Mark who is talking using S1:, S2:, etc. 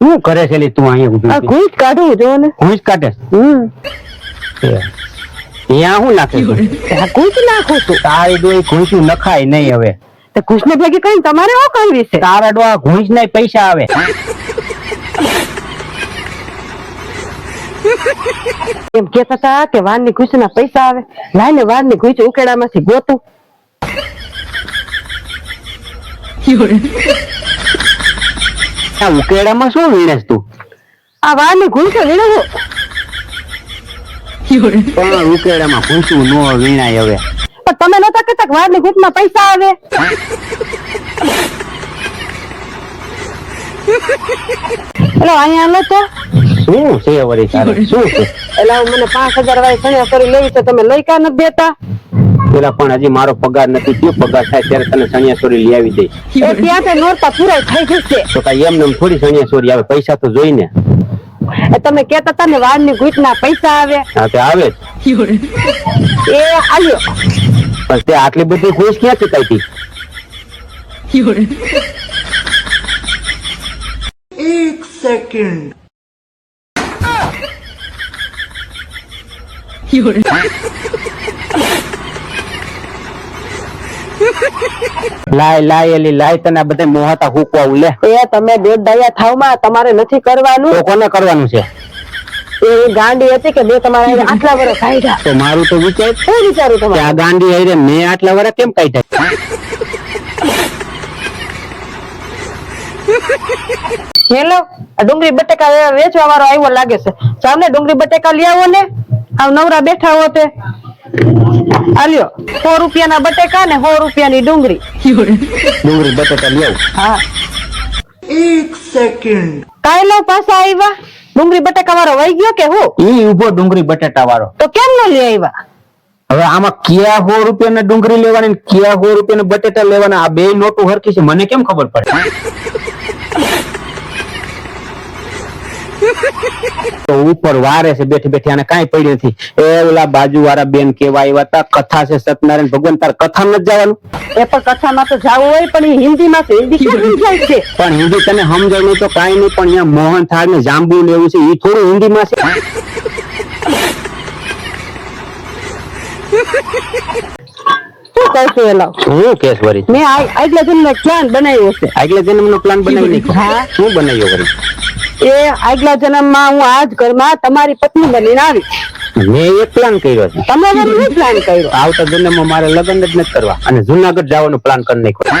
S1: શું કરે છે લે તું અહીંયા
S2: આ
S1: ઊભી?
S2: ઘૂંટ કાઢું જો ને
S1: ઘૂંસ કાઢે?
S2: હમ.
S1: ત્યાં હું નાખે
S2: આ ઘૂંટ નાખું છું.
S1: તારી ડોઈ ઘૂંસું નખાય નહીં હવે.
S2: તે ઘૂંટને ભેગી કરીને તમારે શું કરવી છે?
S1: તારા ડોહા ઘૂંસ ને પૈસા આવે.
S2: એમ કેતા હતા કે ઘૂસ ઘૂંચના પૈસા આવે. લાઈને વારની ઘૂંચ ઉકેડામાંથી ગોતું.
S1: આ ઉકેડામાં શું વીણેસ તું?
S2: આ વારની ઘૂંચો વીણવો
S1: પણ ઉકેડામાં ઘૂંસું નો વીણાય હવે.
S2: પણ તમે નતા કહેતા કે વારની ઘૂંચમાં પૈસા આવે? એટલે અહીંયા લો તો.
S1: શું છે વળી તારે? શું છે?
S2: એટલે હું મને પાંચ હજાર વાળી સણિયા કરી લેવી તો તમે લઈ કા નથી દેતા?
S1: પેલા પણ હજી મારો પગાર નથી પગાર થાય ત્યારે તને સણિયા લઈ આવી દઈ
S2: એ ત્યાં તે નોરતા પૂરા થઈ જશે
S1: તો કઈ એમ ને એમ થોડી સણિયા ચોરી આવે પૈસા તો જોઈને.
S2: એ તમે કેતા હતા ને વારની ઘૂંચના પૈસા આવે.
S1: હા તે આવે
S2: એ આલ્યો
S1: પણ તે આટલી બધી ખુશ ક્યાં ચૂકાઈ હતી?
S3: 有人。
S1: લાય લાય એલી લાય તને બધા મોહાતા હુકવા લે.
S2: એ તમે બે દયા થાવમાં તમારે નથી કરવાનું.
S1: તો કોને કરવાનું છે.
S2: એ ગાંડી હતી કે બે તમારા આટલા વર્ષ કાઢ્યા?
S1: તો મારું તો વિચાર
S2: શું વિચારું તમારે?
S1: આ ગાંડી હઈ રે મેં આટલા વર્ષ કેમ કાઢ્યા?
S2: હેલો આ ડુંગળી બટેકા વેચવા વાળો આવ્યો લાગે છે. સામને ડુંગળી બટેકા લઈ આવો ને. આવ નવરા બેઠા હો તે. આલ્યો સો રૂપિયા ના બટેકા ને સો રૂપિયાની ડુંગળી.
S1: ડુંગળી બટેકા લઈ
S2: હા.
S3: એક
S2: સેકન્ડ. કાયલો પાછા આવ્યા ડુંગળી બટેકા વાળો વહી ગયો કે હું?
S1: ઈ ઊભો ડુંગળી બટેટા વાળો
S2: તો કેમ ન લઈ આવ્યા
S1: હવે આમાં કયા સો રૂપિયાના ડુંગળી લેવાની ને કયા સો રૂપિયાના બટેટા લેવાના? આ બે નોટું હરખી છે. મને કેમ ખબર પડે? ઉપર વારે છે બેઠી બેઠી આને કાંઈ પડી નથી. એ ઓલા બાજુ વાળા બેન કેવા આવ્યા હતા કથા છે સત્યનારાયણ ભગવાન તાર કથા નથી જવાનું?
S2: એ પણ કથામાં તો જવું હોય પણ હિન્દી માં હિન્દી. છે?
S1: પણ હિન્દી તને સમજાય તો કાંઈ નહીં પણ અહીંયા મોહન થાળ ને જાંબુ ને એવું છે એ થોડું હિન્દીમાં છે.
S2: શું કરશું એલા?
S1: હું કેસ વરી?
S2: મેં આગલા જન્મ પ્લાન બનાવ્યો છે.
S1: આગલા જન્મનો પ્લાન બનાવી
S2: હા.
S1: શું બનાવ્યો વળી
S2: એ આગલા જન્મમાં હું આજ ઘરમાં તમારી પત્ની બનીને આવી.
S1: મેં એક પ્લાન કર્યો છે.
S2: તમે મને શું પ્લાન કર્યો?
S1: આવતા જન્મમાં મારે લગ્ન જ નથી કરવા. અને જુનાગઢ જવાનો પ્લાન કરી નાખ્યો.